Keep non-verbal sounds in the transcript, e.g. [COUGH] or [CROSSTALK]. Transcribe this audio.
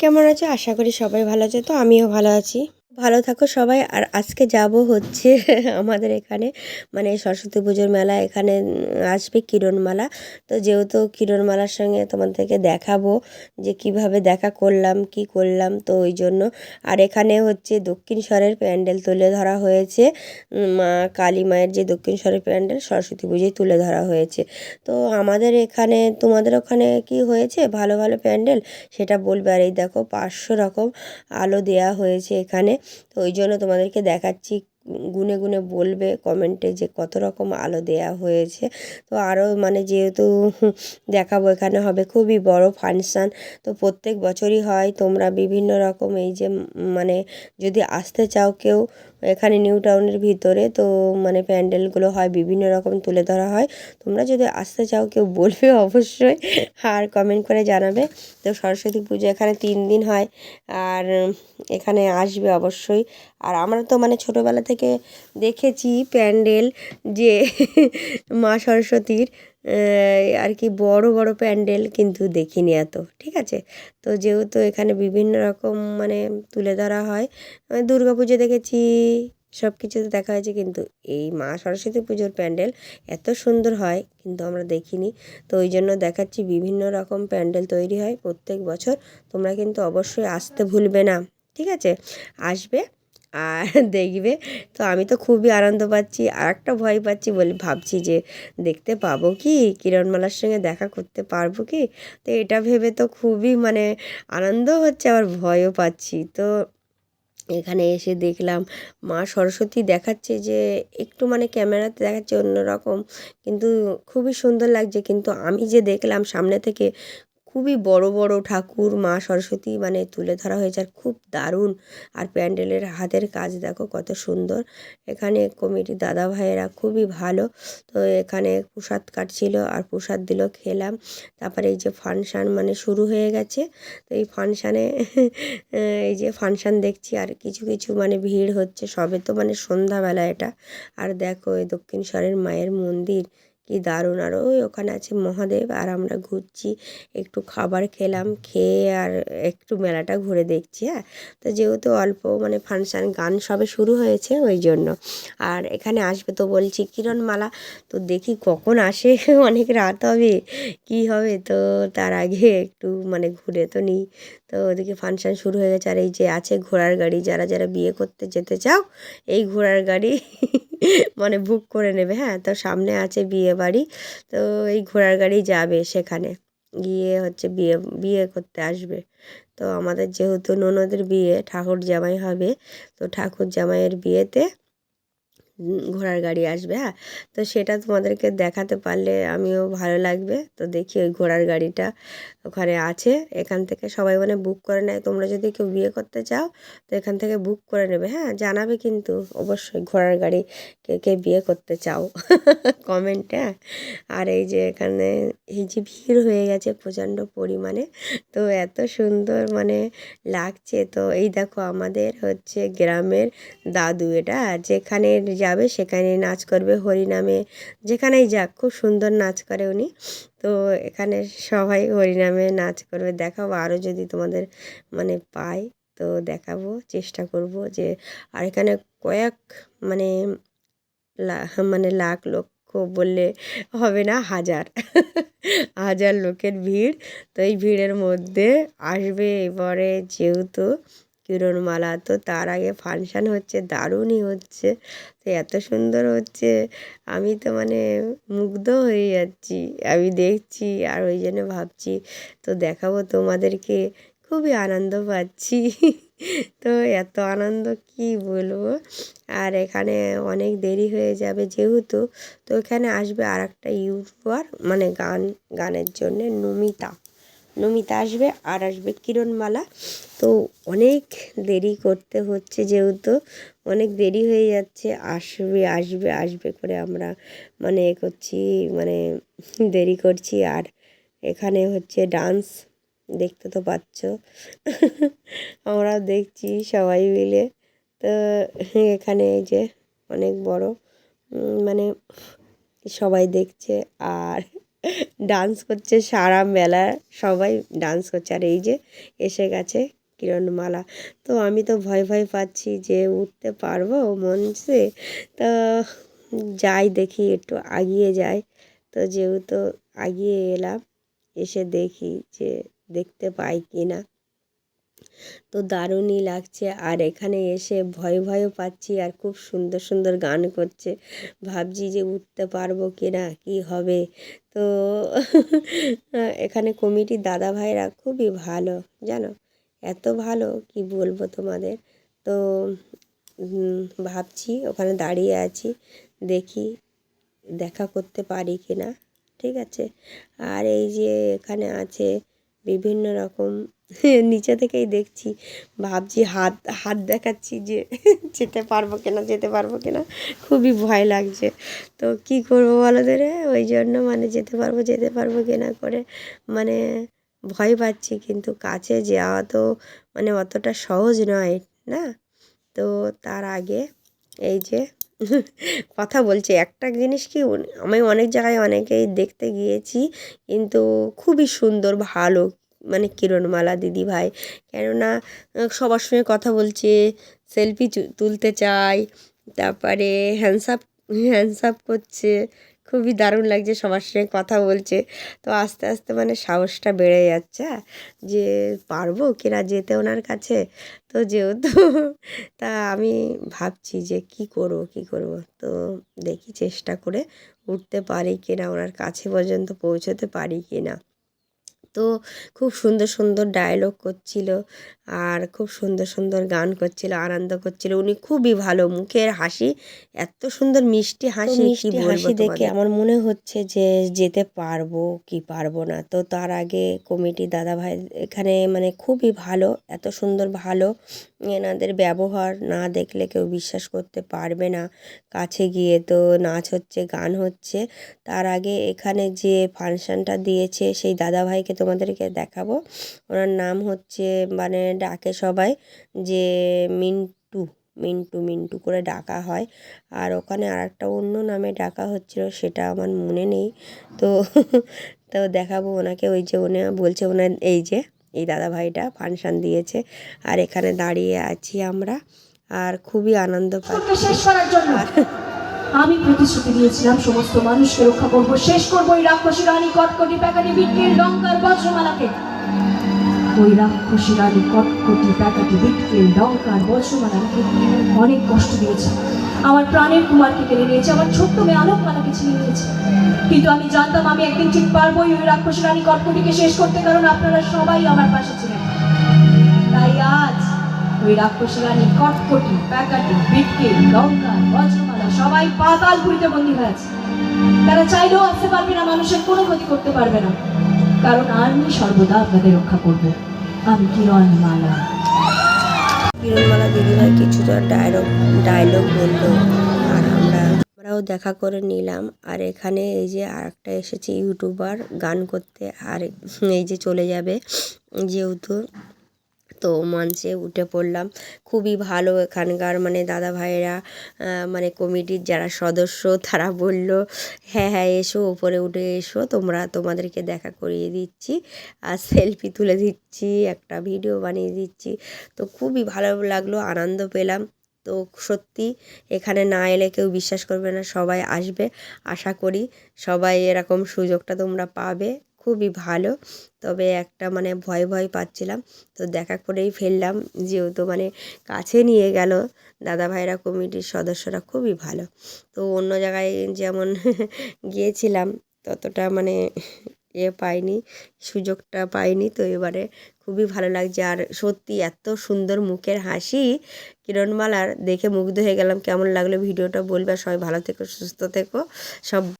কেমন আছো? আশা করি সবাই ভালো আছে তো আমিও ভালো আছি। ভালো থাকো সবাই। আর আজকে যাব হচ্ছে [LAUGHS] আমাদের এখানে মানে সরস্বতী পুজোর মেলা এখানে আসবে কিরণমালা। তো যেহেতু কিরণমালার সঙ্গে তোমাদেরকে দেখাবো যে কীভাবে দেখা করলাম, কি করলাম, তো ওই জন্য। আর এখানে হচ্ছে দক্ষিণেশ্বরের প্যান্ডেল তুলে ধরা হয়েছে। মা কালী মায়ের যে দক্ষিণেশ্বরের প্যান্ডেল, সরস্বতী পুজোয় তুলে ধরা হয়েছে। তো আমাদের এখানে, তোমাদের ওখানে কি হয়েছে? ভালো ভালো প্যান্ডেল? সেটা বলবে। আর এই দেখো, পাঁচশো রকম আলো দেয়া হয়েছে এখানে। তো ওই জন্য তোমাদেরকে দেখাচ্ছি, গুনে গুনে বলবে কমেন্টে যে কত রকম আলো দেয়া হয়েছে। তো আরও মানে যেহেতু দেখাবো এখানে হবে খুবই বড় ফাংশান তো প্রত্যেক বছরই হয়, তোমরা বিভিন্ন রকম এই যে মানে যদি আসতে চাও কেউ এখানে নিউ টাউনের ভিতরে তো মানে প্যান্ডেলগুলো হয়, বিভিন্ন রকম তুলে ধরা হয়। তোমরা যদি আসতে চাও, কেউ বলবে অবশ্যই, আর কমেন্ট করে জানাবে। তো সরস্বতী পুজো এখানে তিন দিন হয়, আর এখানে আসবে অবশ্যই। আর আমরা তো মানে ছোটোবেলা থেকে দেখেছি প্যান্ডেল যে মা সরস্বতীর আর কি বড় বড় প্যান্ডেল কিন্তু দেখিনি এত, ঠিক আছে? তো যেহেতু এখানে বিভিন্ন রকম মানে তুলে ধরা হয় দুর্গা পুজো দেখেছি, সব কিছুতে দেখা হয়েছে, কিন্তু এই মা সরস্বতী পুজোর প্যান্ডেল এত সুন্দর হয়, কিন্তু আমরা দেখিনি। তো ওই জন্য দেখাচ্ছি বিভিন্ন রকম প্যান্ডেল তৈরি হয় প্রত্যেক বছর, তোমরা কিন্তু অবশ্যই আসতে ভুলবে না, ঠিক আছে? আসবে আর দেখবে, তো আমি তো খুবই আনন্দ পাচ্ছি, আর একটা ভয় পাচ্ছি বলে ভাবছি যে দেখতে পাবো কি? কিরণমালার সঙ্গে দেখা করতে পারব কি? তো এটা ভেবে তো খুবই মানে আনন্দ হচ্ছে, আবার ভয়ও পাচ্ছি। তো এখানে এসে দেখলাম, মা সরস্বতী দেখাচ্ছে যে একটু মানে ক্যামেরাতে দেখাচ্ছে অন্যরকম, কিন্তু খুবই সুন্দর লাগছে। কিন্তু আমি যে দেখলাম সামনে থেকে খুবই বড় বড় ঠাকুর মা সরস্বতী মানে তুলে ধরা হয়েছে আর খুব দারুণ। আর প্যান্ডেলের হাতের কাজ দেখো কত সুন্দর। এখানে কমিটির দাদা ভাইয়েরা খুবই ভালো। তো এখানে প্রসাদ কাটছিল আর প্রসাদ দিল খেলাম। তারপরে এই যে ফাংশান মানে শুরু হয়ে গেছে। তো এই ফাংশানে [LAUGHS] এই যে ফাংশান দেখছি আর কিছু কিছু মানে ভিড় হচ্ছে। সবে তো মানে সন্ধ্যাবেলা এটা। আর দেখো এই দক্ষিণেশ্বরের মায়ের মন্দির। কি দারুণ। আর ওই ওখানে আছে মহাদেব, আর আমরা ঘুরছি, একটু খাবার খেলাম, খেয়ে আর একটু মেলাটা ঘুরে দেখছি হ্যাঁ? তো যেহেতু অল্প মানে ফাংশান, গান সবে শুরু হয়েছে ওই জন্য। আর এখানে আসবে তো বলছি কিরণমালা, তো দেখি কখন আসে, [LAUGHS] অনেক রাত হবে, কি হবে? তো তার আগে একটু মানে ঘুরে তো নিই। তো ওদিকে ফাংশান শুরু হয়ে গেছে, আর এই যে আছে ঘোড়ার গাড়ি, যারা যারা বিয়ে করতে যেতে চাও, এই ঘোড়ার গাড়ি [LAUGHS] মানে বুক করে নেবে হ্যাঁ? তো সামনে আছে বিয়ে বাড়ি। তো এই ঘোড়ার গাড়ি যাবে সেখানে। গিয়ে হচ্ছে বিয়ে বিয়ে করতে আসবে। তো আমাদের যেহেতু ননদের বিয়ে, ঠাকুর জামাই হবে, তো ঠাকুর জামাইয়ের বিয়েতে ঘোড়ার গাড়ি আসবে হ্যাঁ? তো সেটা তোমাদেরকে দেখাতে পারলে আমিও ভালো লাগবে। তো দেখি ওই ঘোড়ার গাড়িটা ওখানে আছে, এখান থেকে সবাই মানে বুক করে নেয়। তোমরা যদি কেউ বিয়ে করতে চাও, তো এখান থেকে বুক করে নেবে। হ্যাঁ জানাবে কিন্তু অবশ্যই ঘোড়ার গাড়ি কে কে বিয়ে করতে চাও। [LAUGHS] কমেন্টে হ্যাঁ। আর এই যে এখানে, এই যে ভিড় হয়ে গেছে প্রচণ্ড পরিমাণে, তো এত সুন্দর মানে লাগছে। তো এই দেখো আমাদের হচ্ছে গ্রামের দাদু এটা, যেখানে যাবে সেখানে নাচ করবে হরিনামে, যেখানেই যাক, খুব সুন্দর নাচ করে উনি। তো এখানে সবাই হরিনামে নাচ করবে। দেখাবো আরও যদি তোমাদের মানে পাই তো দেখাবো, চেষ্টা করব যে আর এখানে কয়েক মানে মানে লাখ লক্ষ বললে হবে না, হাজার। [LAUGHS] হাজার লোকের ভিড়। তো এই ভিড়ের মধ্যে আসবে এবারে যেহেতু কিরণমালা তো তার আগে ফাংশান হচ্ছে, দারুণই হচ্ছে। তো এত সুন্দর হচ্ছে, আমি তো মানে মুগ্ধ হয়ে যাচ্ছি। আমি দেখছি আর ওই জন্য ভাবছি, তো দেখাবো তোমাদেরকে। খুবই আনন্দ পাচ্ছি। তো এত আনন্দ কি বলব? আর এখানে অনেক দেরি হয়ে যাবে যেহেতু, তো এখানে আসবে আর একটা ইউটিউবার মানে গান, গানের জন্যে নমিতা। নমিতা আসবে, আর আসবে কিরণমালা। তো অনেক দেরি করতে হচ্ছে যেহেতু, অনেক দেরি হয়ে যাচ্ছে, আসবে আসবে আসবে করে আমরা মানে এ করছি মানে দেরি করছি। আর এখানে হচ্ছে ডান্স, দেখতে তো পাচ্ছ। আমরা দেখছি সবাই মিলে। তো এখানে এই যে অনেক বড় মানে সবাই দেখছে। আর ডান্স করছে সারা মেলা, সবাই ডান্স করছে। আর এই যে এসে গেছে কিরণমালা। তো আমি তো ভয় ভয় পাচ্ছি যে উঠতে পারব মঞ্চে। তো যাই দেখি, একটু আগিয়ে যাই। তো যেহেতু আগিয়ে এলাম, এসে দেখি যে দেখতে পাই কি না তো দারুণই লাগছে। আর এখানে এসে ভয় ভয়ও পাচ্ছি আর খুব সুন্দর সুন্দর গান করছে। ভাবছি যে উঠতে পারব কি কী হবে? তো এখানে কমিটির দাদা ভাইরা খুবই ভালো, জানো? এত ভালো, কি বলব তোমাদের? তো ভাবছি ওখানে দাঁড়িয়ে আছি, দেখি দেখা করতে পারি কি না ঠিক আছে? আর এই যে এখানে আছে বিভিন্ন রকম, [LAUGHS] নিচে থেকেই দেখছি, ভাবছি হাত হাত দেখাচ্ছি যে [LAUGHS] যেতে পারব কিনা, যেতে পারব কিনা, খুবই ভয় লাগছে। তো কি করব বলো ধরে ওই জন্য মানে যেতে পারব যেতে পারব কিনা করে মানে ভয় পাচ্ছি, কিন্তু কাছে যাওয়া তো মানে অতটা সহজ নয়, না? তো তার আগে এই যে কথা বলছে। একটা জিনিস কি আমি অনেক জায়গায় অনেকেই দেখতে গিয়েছি, কিন্তু খুবই সুন্দর, ভালো মানে কিরণমালা দিদি ভাই। কেননা সবার সঙ্গে কথা বলছে, সেলফি তুলতে চায়, তারপরে হ্যান্ডসাপ হ্যান্ডসাপ করছে। খুবই দারুণ লাগছে সবার সঙ্গে কথা বলছে। তো আস্তে আস্তে মানে সাহসটা বেড়ে যাচ্ছে হ্যাঁ, যে পারব কিনা যেতে ওনার কাছে? তো যেহেতু [LAUGHS] তা আমি ভাবছি যে কি করব কি করব? তো দেখি চেষ্টা করে উঠতে পারি কিনা ওনার কাছে পর্যন্ত পৌঁছতে পারি কি না। তো খুব সুন্দর সুন্দর ডায়লগ করছিল আর খুব সুন্দর সুন্দর গান করছিল আনন্দ করছিল। উনি খুবই ভালো মুখের হাসি এত সুন্দর মিষ্টি হাসি মিষ্টি হাসি দেখে আমার মনে হচ্ছে যে যেতে পারব কি পারব না। তো তার আগে কমিটি দাদা ভাই এখানে মানে খুবই ভালো এত সুন্দর ভালো এনাদের ব্যবহার না দেখলে কেউ বিশ্বাস করতে পারবে না। কাছে গিয়ে তো নাচ হচ্ছে, গান হচ্ছে। তার আগে এখানে যে ফাংশানটা দিয়েছে, সেই দাদা ভাইকে তোমাদেরকে দেখাবো। ওনার নাম হচ্ছে মানে ডাকে সবাই, যে মিন্টু মিন্টু মিন্টু করে ডাকা হয়। আর ওখানে আর একটা অন্য নামে ডাকা হচ্ছিল, সেটা আমার মনে নেই। তো তো দেখাবো ওনাকে, ওই যে উনি বলছে, ওনার এই যে এই দাদা ভাইটা ফাংশন দিয়েছে। আর এখানে দাঁড়িয়ে আছি আমরা। আর খুবই আনন্দ পাচ্ছি। আমি প্রতিশ্রুতি দিয়েছিলাম, সমস্ত মানুষকে রক্ষা করব। শেষ করব ওই রাক্ষসী রানী কটকটি প্যাকাটি বিটকির লঙ্কার বজ্রমালাকে। ওই রাক্ষসী রানী কটকটি প্যাকাটি বিটকির লঙ্কার বজ্রমালাকে অনেক কষ্ট দিয়েছে। আমার প্রাণের কুমারকে কেড়ে নিয়েছে, আমার ছোট্ট মেয়ে আলোকমালাকে ছিনিয়ে নিয়েছে। কিন্তু আমি জানতাম আমি একদিন ঠিক পারবোই ওই রাক্ষস রানী কটকটিকে শেষ করতে, কারণ আপনারা সবাই আমার পাশে ছিলেন। তাই আজ ওই রাক্ষস রানী কটকটি প্যাকাটি, বিটকে লঙ্কা বজ্রমালা সবাই পাতাল পুরিতে বন্দী হয়ে আছে। তারা চাইলেও আসতে পারবে না, মানুষের কোনো ক্ষতি করতে পারবে না। কারণ আমি সর্বদা আপনাদের রক্ষা করব। আমি কিরণ মালা কিরণমালা দিদিভাই কিছুটা ডায়লগ ডায়লগ বলল, আর আমরা, আমরাও দেখা করে নিলাম। আর এখানে এই যে আরেকটা এসেছে ইউটিউবার গান করতে, আর এই যে চলে যাবে যেহেতু তো মঞ্চে উঠে পড়লাম। খুবই ভালো এখানকার মানে দাদা ভাইয়েরা মানে কমিটির যারা সদস্য তারা বলল হ্যাঁ হ্যাঁ এসো, ওপরে উঠে এসো, তোমরা তোমাদেরকে দেখা করিয়ে দিচ্ছি, আর সেলফি তুলে দিচ্ছি, একটা ভিডিও বানিয়ে দিচ্ছি। তো খুবই ভালো লাগল, আনন্দ পেলাম। তো সত্যি এখানে না এলে কেউ বিশ্বাস করবে না, সবাই আসবে। আশা করি সবাই এরকম সুযোগটা তোমরা পাবে। খুবই ভালো। তবে একটা মানে ভয় ভয় পাচ্ছিলাম। তো দেখা করেই ফেললাম। যেহেতু মানে কাছে নিয়ে গেল দাদা ভাইরা কমিটির সদস্যরা খুবই ভালো। তো অন্য জায়গায় যেমন [LAUGHS] গিয়েছিলাম, ততটা মানে এ পাইনি, সুযোগটা পাইনি। তো এবারে খুবই ভালো লাগছে। আর সত্যি এত সুন্দর মুখের হাসি কিরণমালার। দেখে মুগ্ধ হয়ে গেলাম। কেমন লাগল ভিডিওটা বলবে? সবাই ভালো থেকো, সুস্থ থেকো। সব